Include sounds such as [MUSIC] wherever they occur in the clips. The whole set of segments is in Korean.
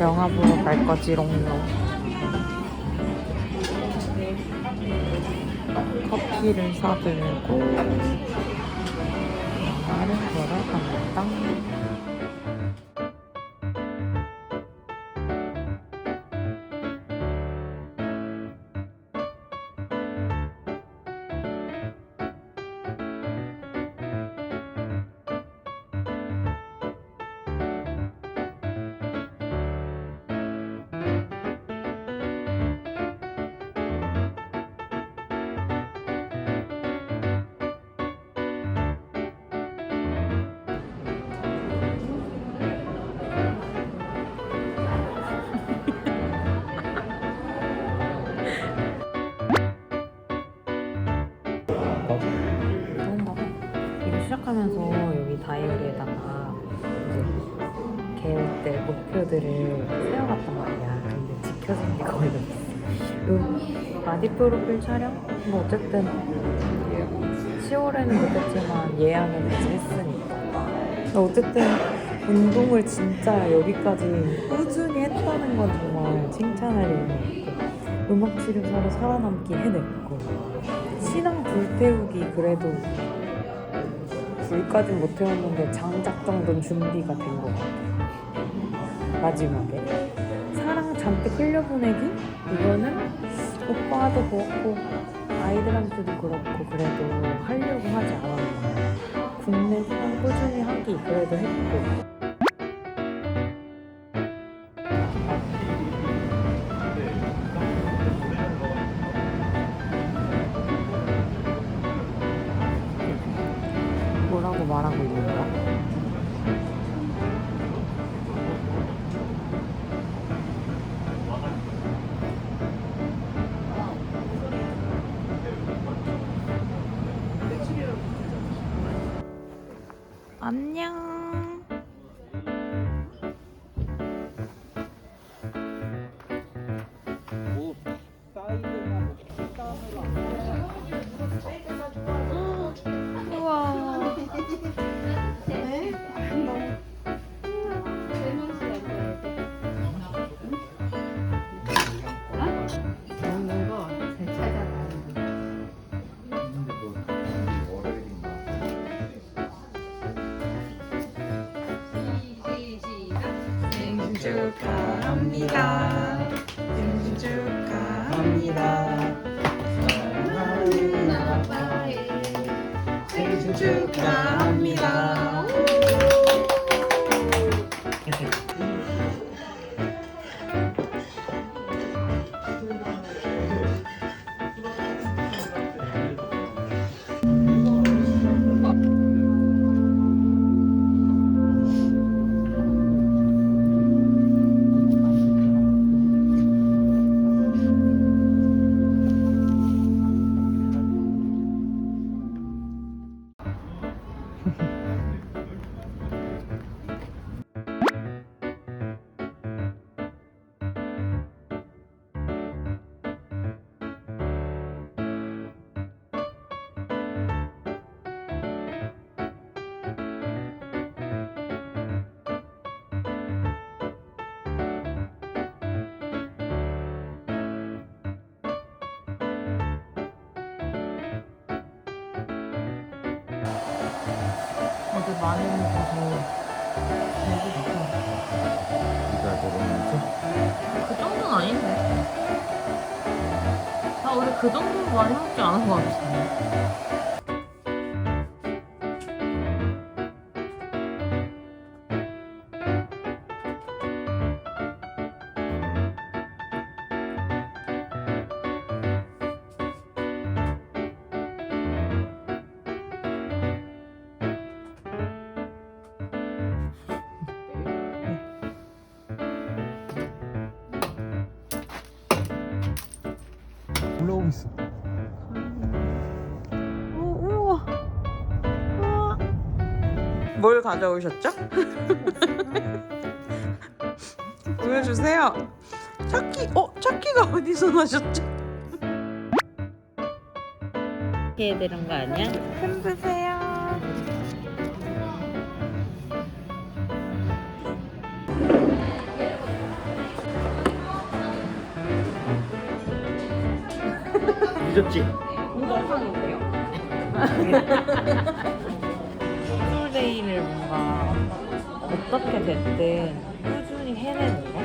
영화 보러 갈 거지롱요. 커피를 사들고 영화를 보러 갑니다. 여기 다이어리에다가 이제 계획들, 목표들을 세워갔단 말이야. 근데 지켜진 게 거의 없어. 요 바디 프로필 촬영? 뭐 어쨌든 10월에는 못했지만 예약은 이제 했으니까. 어쨌든 운동을 진짜 여기까지 꾸준히 했다는 건 정말 칭찬할 일이었고 음악 치료사로 살아남기 해냈고 신앙 불태우기 그래도 불까진 못 태웠는데 장작 정도는 준비가 된 것 같아 마지막에. 사랑 잔뜩 흘려보내기? 이거는 오빠도 그렇고 아이들한테도 그렇고 그래도 하려고 하지 않았나. 국내 사랑 꾸준히 하기 그래도 했고 말하고 있는 거야? 안녕. 축하합니다. 생신 축하합니다. 사랑하는 아빠의 생신 축하합니다. 많이 먹어서 배고파. 이달 먹으면서 그 정도는 아닌데. 나 우리 그 정도로 많이 먹지 않은 것 같아. 있어. 오, 우와. 우와. 뭘 가져오셨죠? [LAUGHS] 보여주세요. 차키, 어, 차키가 어디서 나셨죠? 해야 되는 거 아니야? 흔드세요. 늦었지? 동영상인데요? 솔데이를 뭔가 어떻게 됐든 꾸준히 해내는 거?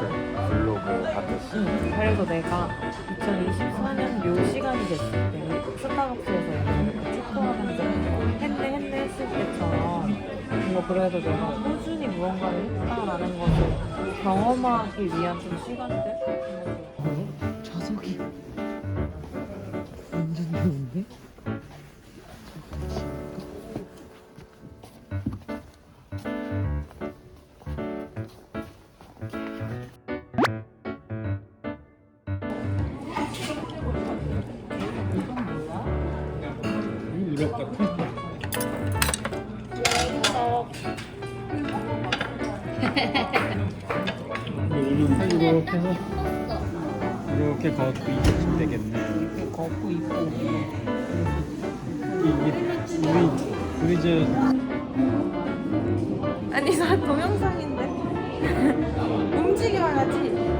그 블로그 하듯이 응. 그래서 내가 2024년 요 시간이 됐을 때 스타벅스에서 이렇게 축구하면서 했네 했네 했을 때처럼 뭔가 그래도 내가 꾸준히 무언가를 했다라는 것을 경험하기 위한 좀 시간들? 좌 이렇게 해서 이렇게 걷고 이렇게 되겠네. 걷고 있고. 이게 우리 우리 저 아니 나 동영상인데. [LAUGHS] 움직여야지